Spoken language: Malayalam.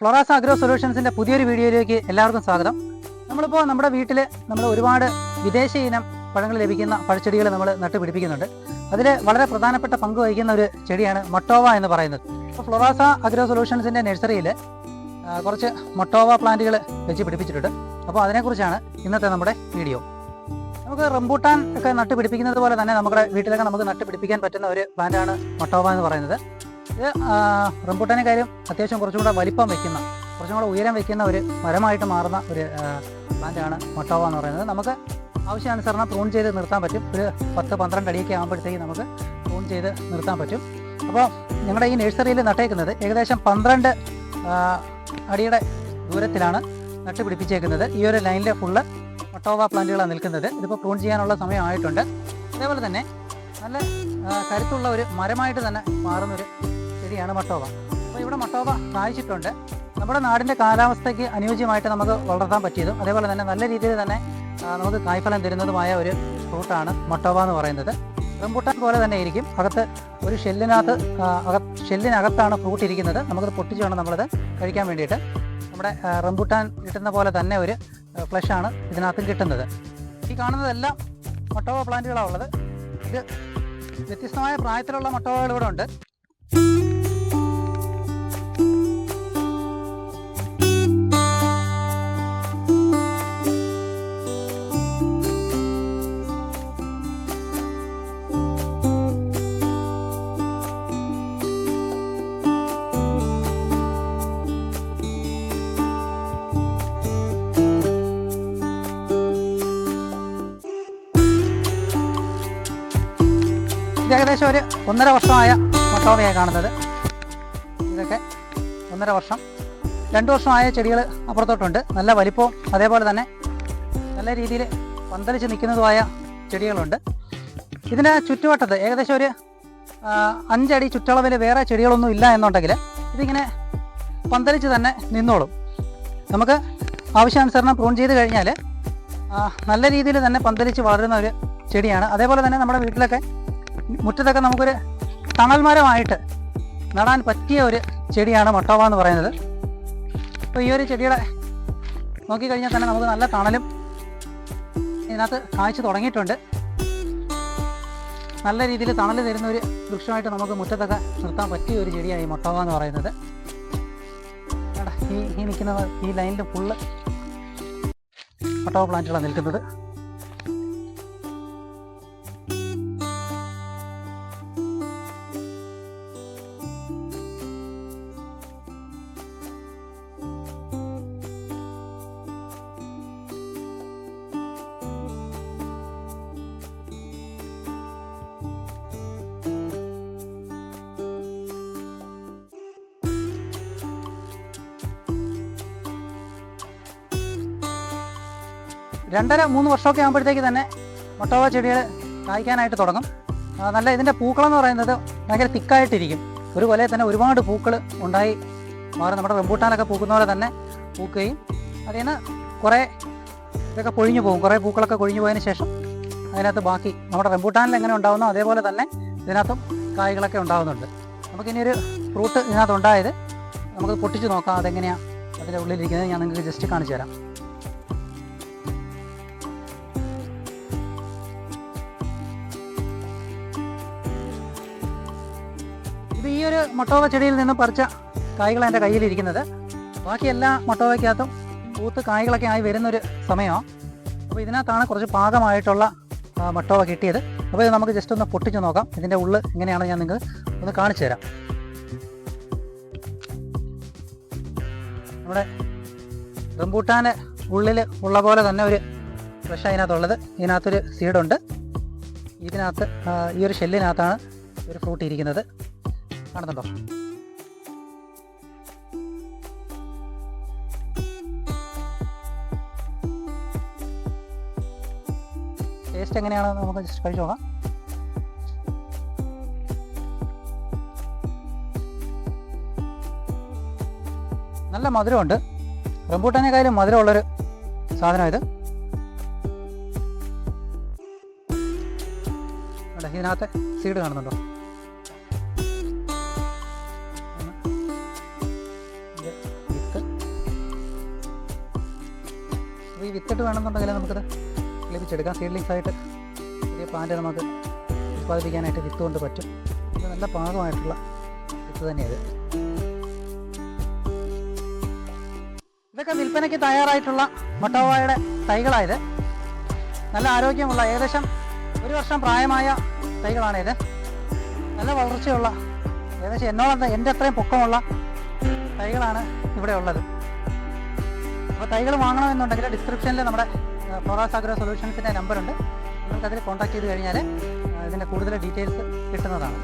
ഫ്ലോറാസ് അഗ്രോ സൊല്യൂഷൻസിന്റെ പുതിയൊരു വീഡിയോയിലേക്ക് എല്ലാവർക്കും സ്വാഗതം. നമ്മളിപ്പോൾ നമ്മുടെ വീട്ടിൽ നമ്മൾ ഒരുപാട് വിദേശ ഇനം പഴങ്ങൾ ലഭിക്കുന്ന പഴച്ചെടികൾ നമ്മൾ നട്ടുപിടിപ്പിക്കുന്നുണ്ട്. അതിൽ വളരെ പ്രധാനപ്പെട്ട പങ്ക് വഹിക്കുന്ന ഒരു ചെടിയാണ് മൊട്ടോവ എന്ന് പറയുന്നത്. അപ്പോൾ ഫ്ലോറാസ അഗ്രോ സൊല്യൂഷൻസിന്റെ നഴ്സറിയിൽ കുറച്ച് മൊട്ടോവ പ്ലാന്റുകൾ വെച്ച് പിടിപ്പിച്ചിട്ടുണ്ട്. അപ്പോൾ അതിനെക്കുറിച്ചാണ് ഇന്നത്തെ നമ്മുടെ വീഡിയോ. നമുക്ക് റംബൂട്ടാൻ ഒക്കെ നട്ടുപിടിപ്പിക്കുന്നത് പോലെ തന്നെ നമ്മുടെ വീട്ടിലൊക്കെ നമുക്ക് നട്ടുപിടിപ്പിക്കാൻ പറ്റുന്ന ഒരു പ്ലാന്റാണ് മൊട്ടോവ എന്ന് പറയുന്നത്. ഇത് റംബൂട്ടാനെ കാര്യം അത്യാവശ്യം കുറച്ചും കൂടെ വലിപ്പം വെക്കുന്ന കുറച്ചും കൂടെ ഉയരം വെക്കുന്ന ഒരു മരമായിട്ട് മാറുന്ന ഒരു പ്ലാന്റാണ് മൊട്ടോവ എന്ന് പറയുന്നത്. നമുക്ക് ആവശ്യാനുസരണം പ്രൂൺ ചെയ്ത് നിർത്താൻ പറ്റും. ഒരു പത്ത് പന്ത്രണ്ട് അടിയൊക്കെ ആകുമ്പോഴത്തേക്ക് നമുക്ക് പ്രൂൺ ചെയ്ത് നിർത്താൻ പറ്റും. അപ്പോൾ ഞങ്ങളുടെ ഈ നഴ്സറിയിൽ നട്ടേക്കുന്നത് ഏകദേശം പന്ത്രണ്ട് അടിയുടെ ദൂരത്തിലാണ് നട്ട് പിടിപ്പിച്ചേക്കുന്നത്. ഈ ഒരു ലൈനിലെ ഫുള്ള് മൊട്ടോവ പ്ലാന്റുകളാണ് നിൽക്കുന്നത്. ഇതിപ്പോൾ പ്രൂൺ ചെയ്യാനുള്ള സമയമായിട്ടുണ്ട് അതേപോലെ തന്നെ നല്ല കരുത്തുള്ള ഒരു മരമായിട്ട് തന്നെ മാറുന്നൊരു ചെടിയാണ് മട്ടോവ. അപ്പോൾ ഇവിടെ മട്ടോവ കായ്ച്ചിട്ടുണ്ട്. നമ്മുടെ നാടിന്റെ കാലാവസ്ഥയ്ക്ക് അനുയോജ്യമായിട്ട് നമുക്ക് വളർത്താൻ പറ്റിയതും. അതേപോലെ തന്നെ നല്ല രീതിയിൽ തന്നെ നമുക്ക് കായ്ഫലം തരുന്നതുമായ ഒരു ഫ്രൂട്ടാണ് മട്ടോവ എന്ന് പറയുന്നത്. റംബൂട്ടാൻ പോലെ തന്നെ ഇരിക്കും. അകത്ത് ഒരു ഷെല്ലിനകത്ത് അക ഷെല്ലിനകത്താണ് ഫ്രൂട്ട് ഇരിക്കുന്നത്. നമുക്കത് പൊട്ടിച്ച് വേണം നമ്മളത് കഴിക്കാൻ വേണ്ടിയിട്ട്. നമ്മുടെ റംബൂട്ടാൻ കിട്ടുന്ന പോലെ തന്നെ ഒരു ഫ്ലഷാണ് ഇതിനകത്തും കിട്ടുന്നത്. ഈ കാണുന്നതെല്ലാം മട്ടോവ പ്ലാന്റുകളാണ് ഉള്ളത്. ഇത് വ്യത്യസ്തമായ പ്രായത്തിലുള്ള മട്ടോവകൾ ഇവിടെ ഉണ്ട്. ഏകദേശം ഒരു ഒന്നര വർഷമായ മട്ടോവയാണ് കാണുന്നത്. ഇതൊക്കെ ഒന്നര വർഷം. രണ്ട് വർഷമായ ചെടികൾ അപ്പുറത്തോട്ടുണ്ട്. നല്ല വലിപ്പവും അതേപോലെ തന്നെ നല്ല രീതിയിൽ പന്തലിച്ച് നിൽക്കുന്നതുമായ ചെടികളുണ്ട്. ഇതിന് ചുറ്റുവട്ടത്ത് ഏകദേശം ഒരു അഞ്ചടി ചുറ്റളവിൽ വേറെ ചെടികളൊന്നും ഇല്ല എന്നുണ്ടെങ്കിൽ ഇതിങ്ങനെ പന്തലിച്ച് തന്നെ നിന്നോളും. നമുക്ക് ആവശ്യാനുസരണം പ്രൂൺ ചെയ്ത് കഴിഞ്ഞാൽ നല്ല രീതിയിൽ തന്നെ പന്തലിച്ച് വളരുന്ന ഒരു ചെടിയാണ്. അതേപോലെ തന്നെ നമ്മുടെ വീട്ടിലൊക്കെ മുറ്റത്തൊക്കെ നമുക്കൊരു തണൽമരമായിട്ട് നടാൻ പറ്റിയ ഒരു ചെടിയാണ് മൊട്ടോവ എന്ന് പറയുന്നത്. അപ്പോൾ ഈ ഒരു ചെടിയുടെ നോക്കിക്കഴിഞ്ഞാൽ തന്നെ നമുക്ക് നല്ല തണലും ഇതിനകത്ത് കാഴ്ച തുടങ്ങിയിട്ടുണ്ട്. നല്ല രീതിയിൽ തണൽ തരുന്ന ഒരു വൃക്ഷമായിട്ട് നമുക്ക് മുറ്റത്തൊക്കെ നിർത്താൻ പറ്റിയ ഒരു ചെടിയാണ് ഈ മൊട്ടോവ എന്ന് പറയുന്നത്. ഈ ഈ നിൽക്കുന്ന ഈ ലൈനിൽ ഫുള്ള് മൊട്ടോവ പ്ലാന്റുകളാണ് നിൽക്കുന്നത്. രണ്ടര മൂന്ന് വർഷമൊക്കെ ആകുമ്പോഴത്തേക്ക് തന്നെ മൊട്ടോവ ചെടികൾ കായ്ക്കാനായിട്ട് തുടങ്ങും. നല്ല ഇതിന്റെ പൂക്കളെന്ന് പറയുന്നത് ഭയങ്കര തിക്കായിട്ടിരിക്കും. ഒരു തന്നെ ഒരുപാട് പൂക്കൾ ഉണ്ടായി മാറും നമ്മുടെ റംബൂട്ടാനൊക്കെ പൂക്കുന്ന പോലെ തന്നെ പൂക്കുകയും അതിൽ നിന്ന് കുറേ ഇതൊക്കെ പൊഴിഞ്ഞു പോകും. കുറേ പൂക്കളൊക്കെ കൊഴിഞ്ഞു പോയതിന് ശേഷം അതിനകത്ത് ബാക്കി നമ്മുടെ റംബൂട്ടാനിൽ എങ്ങനെ ഉണ്ടാകുന്നോ അതേപോലെ തന്നെ ഇതിനകത്തും കായ്കളൊക്കെ ഉണ്ടാകുന്നുണ്ട് നമുക്കിനി ഒരു ഫ്രൂട്ട് ഇതിനകത്ത് ഉണ്ടായത് നമുക്ക് പൊട്ടിച്ച് നോക്കാം അതെങ്ങനെയാണ് അതിന്റെ ഉള്ളിലിരിക്കുന്നത് ഞാൻ നിങ്ങൾക്ക് ജസ്റ്റ് കാണിച്ചു തരാം. ഈ ഒരു മൊട്ടോവ ചെടിയിൽ നിന്ന് പറിച്ച കായ്കളാണ് എന്റെ കയ്യിലിരിക്കുന്നത്. ബാക്കി എല്ലാ മൊട്ടോവയ്ക്കകത്തും പൂത്ത് കായ്കളൊക്കെ ആയി വരുന്നൊരു സമയമാണ് അപ്പോൾ ഇതിനകത്താണ് കുറച്ച് പാകമായിട്ടുള്ള മൊട്ടോവ കിട്ടിയത്. അപ്പോൾ ഇത് നമുക്ക് ജസ്റ്റ് ഒന്ന് പൊട്ടിച്ച് നോക്കാം. ഇതിന്റെ ഉള്ളിൽ ഇങ്ങനെയാണ് ഞാൻ നിങ്ങൾക്ക് ഒന്ന് കാണിച്ചു തരാം. നമ്മുടെ റംബൂട്ടാന് ഉള്ളിൽ ഉള്ള പോലെ തന്നെ ഒരു ഫ്രഷ് അതിനകത്തുള്ളത്. ഇതിനകത്തൊരു സീഡുണ്ട് ഇതിനകത്ത് ഈ ഒരു ഷെല്ലിനകത്താണ് ഒരു ഫ്രൂട്ട് ഇരിക്കുന്നത്. കാണുന്നുണ്ടോ? ടേസ്റ്റ് എങ്ങനെയാണെന്ന് നമുക്ക് ജസ്റ്റ് കഴിച്ചു നോക്കാം. നല്ല മധുരമുണ്ട്. റംബൂട്ടാനേക്കാളും മധുരമുള്ളൊരു സാധനം ഇത്. ഇതിനകത്ത് സീഡ് കാണുന്നുണ്ടോ? വിത്തിട്ട് വേണമെന്നുണ്ടെങ്കിൽ നമുക്കത് ലഭിച്ചെടുക്കാം. സീഡ്ലിങ്സ് ആയിട്ട് പുതിയ പ്ലാന്റ് നമുക്ക് ഉത്പാദിപ്പിക്കാനായിട്ട് വിത്ത് കൊണ്ട് പറ്റും. ഇത് നല്ല പാകമായിട്ടുള്ള വിത്ത് തന്നെയത് ഇതൊക്കെ വിൽപ്പനയ്ക്ക് തയ്യാറായിട്ടുള്ള മൊട്ടോവായുടെ തൈകളായത് നല്ല ആരോഗ്യമുള്ള ഏകദേശം ഒരു വർഷം പ്രായമായ തൈകളാണിത് നല്ല വളർച്ചയുള്ള ഏകദേശം എന്നോളം എന്റെ അത്രയും പൊക്കമുള്ള തൈകളാണ് ഇവിടെ ഉള്ളത്. അപ്പോൾ തൈകൾ വാങ്ങണമെന്നുണ്ടെങ്കിൽ ഡിസ്ക്രിപ്ഷനിൽ നമ്മുടെ ഫ്ലോറാസ് അഗ്രോ സൊല്യൂഷൻസിന്റെ നമ്പറുണ്ട് നിങ്ങൾക്ക് അതിൽ കോൺടാക്ട് ചെയ്ത് കഴിഞ്ഞാൽ ഇതിന്റെ കൂടുതൽ ഡീറ്റെയിൽസ് കിട്ടുന്നതാണ്.